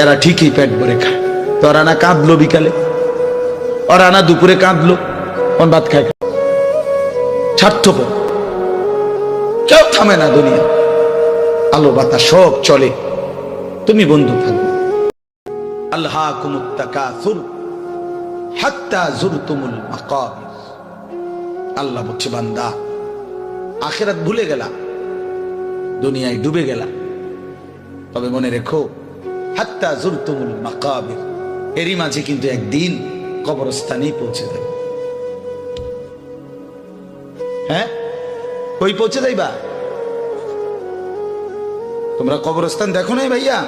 এরা ঠিকই পেট ভরে খায়। তোরা না কাঁদলো বিকালে। ওরা না দুপুরে কাঁদলো কোন ভাত খায় স্বার্থপর। কেউ থামে না দুনিয়া। আলো বাতা সব চলে। তুমি বন্ধু থাকবে আল্লাহ আখেরাত ভুলে গেলা। দুনিয়ায় ডুবে গেলা। তবে মনে রেখো হাত্তা জুরতুমুল মাকাবির। এরই মাঝে কিন্তু একদিন কবরস্থানেই পৌঁছে যাবে হ্যাঁ? কই পৌঁছে যাইবা তোমরা কবরস্থান দেখো নাই ভাইয়া?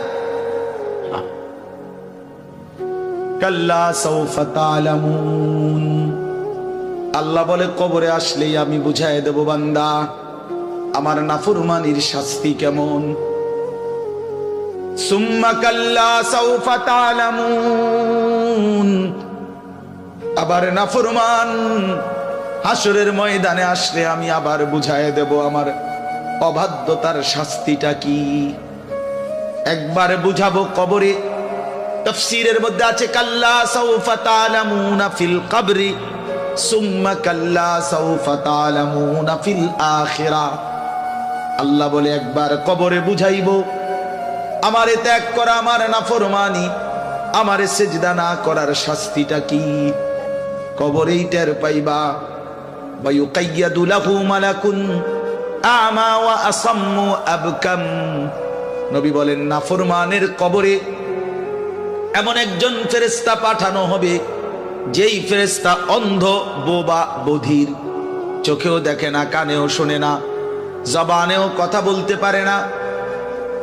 কাল্লা সৌফা তালামুন। আল্লাহ বলে কবরে আসলেই আমি বুঝাই দেব বান্দা আমার নাফরমানির শাস্তি কেমন? আবার নাফরমান হাসরের ময়দানে আসলে আমি আবার বুঝাই দেব আমার অবাধ্যতার শাস্তিটা কি। একবার বুঝাবো কবরে, তফসিরের মধ্যে আছে কাল্লা সাউফা তালামুনা ফিল কবরি, সুম্মা কাল্লা সাউফা তালামুনা ফিল আখিরা। আল্লাহ বলে একবার কবরে বুঝাইব আমারে ত্যাগ করা, আমার নাফরমানি, আমারে সেজদা না করার শাস্তিটা কি? কবরেই টের পাইবা। নবী বলেন, নাফরমানের কবরে এমন একজন ফেরেস্তা পাঠানো হবে, যেই ফেরেস্তা অন্ধ, বোবা, বধির। চোখেও দেখে না, কানেও শোনে না, জবানেও কথা বলতে পারে না।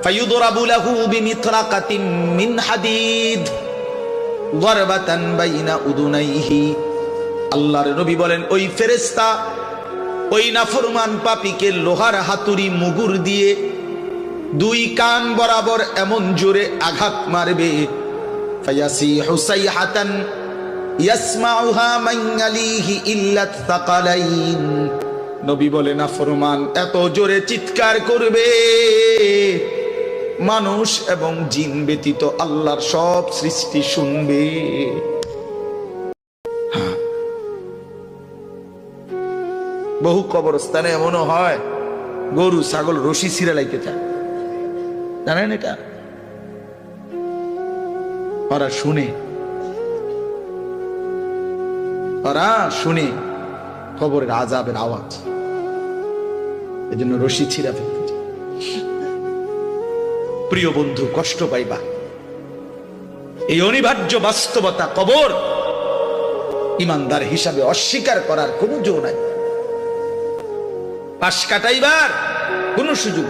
ফায়ুদরাবুলাহু বিমিথরাকাতিন মিন হাদিদ দরবাতান বাইনা উদুনাইহি। আল্লাহর নবী বলেন, ওই ফেরেশতা, ওই নাফরমান পাপীকে লোহার হাতুড়ি মুগুর দিয়ে দুই কান বরাবর এমন জোরে আঘাত মারবে। ইল্লাত নবী বলে না ফরমান এত জোরে চিৎকার করবে। মানুষ এবং জিন ব্যতীত আল্লাহর সব সৃষ্টি শুনবে। হ্যাঁ। বহু কবরস্থানে এমনও হয়, গরু, ছাগল, রশি ছিঁড়ে লাইতে চায়। জানেন এটা? ওরা শুনে। ওরা শুনে খবরের আজাবের আওয়াজ। এই জন্য রশি ছিঁড়া ফেলতে। প্রিয় বন্ধু, কষ্ট পাইবা। এই অনিবার্য বাস্তবতা কবর ইমানদার হিসাবে অস্বীকার করার কোনো জো নাই। পাশ কাটাইবার কোনো সুযোগ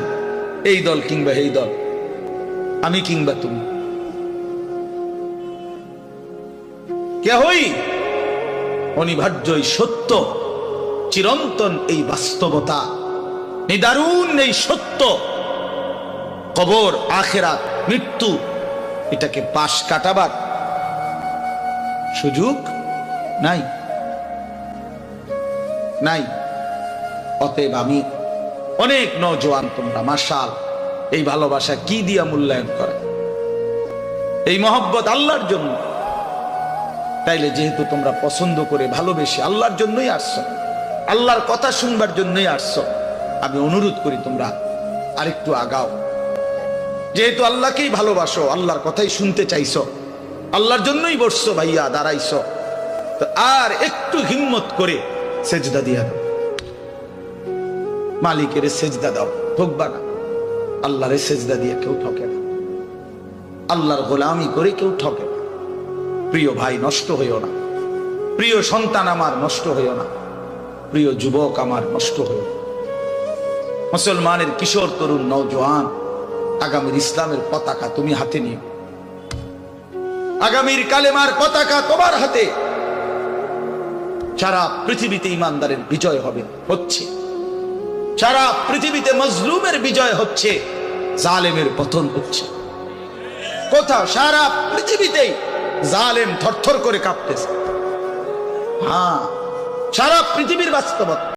এই দল কিংবা এই দল, আমি কিংবা তুমি। কেহই অনিবার্য এই সত্য, চিরন্তন এই বাস্তবতা, নিদারুণ এই সত্য কবর, আখেরাত, মৃত্যু, এটাকে পাশ কাটাবার সুযোগ নাই। নাই। অতএব আমি অনেক নজওয়ান তোমরা মাসাল এই ভালোবাসা কি দিয়া মূল্যায়ন করে? এই মহব্বত আল্লাহর জন্য। তাইলে যেহেতু তোমরা পছন্দ করে ভালোবেসে আল্লাহর জন্যই আসছো, আল্লাহর কথা শুনবার জন্যই আসছো, আমি অনুরোধ করি তোমরা আরেকটু আগাও। যেহেতু আল্লাহকেই ভালোবাসো, আল্লাহর কথাই শুনতে চাইছো, আল্লাহর জন্যই বসছো ভাইয়া, দাঁড়াইছো। তো আর একটু হিম্মত করে সেজদা দিয়া দাও। মালিকের সেজদা দাও, ঠকবা না। আল্লাহরে সেজদা দিয়ে কেউ ঠকে না। আল্লাহর গোলামি করে কেউ ঠকে না। প্রিয় ভাই, নষ্ট হইও না। প্রিয় সন্তান আমার, নষ্ট হইও না। প্রিয় যুবক আমার, নষ্ট হইও না। মুসলমানের কিশোর, তরুণ নৌজওয়ান আগামীর ইসলামের পতাকা তুমি হাতে নিও। আগামীর কালেমার পতাকা তোমার হাতে। সারা পৃথিবীতে ইমানদারের বিজয় হবে, হচ্ছে। সারা পৃথিবীতে মজলুমের বিজয় হচ্ছে, জালেমের পতন হচ্ছে। কোথাও সারা পৃথিবীতেই জালেম থরথর করে কাঁপতেছে। হ্যাঁ সারা পৃথিবীর বাস্তবতা।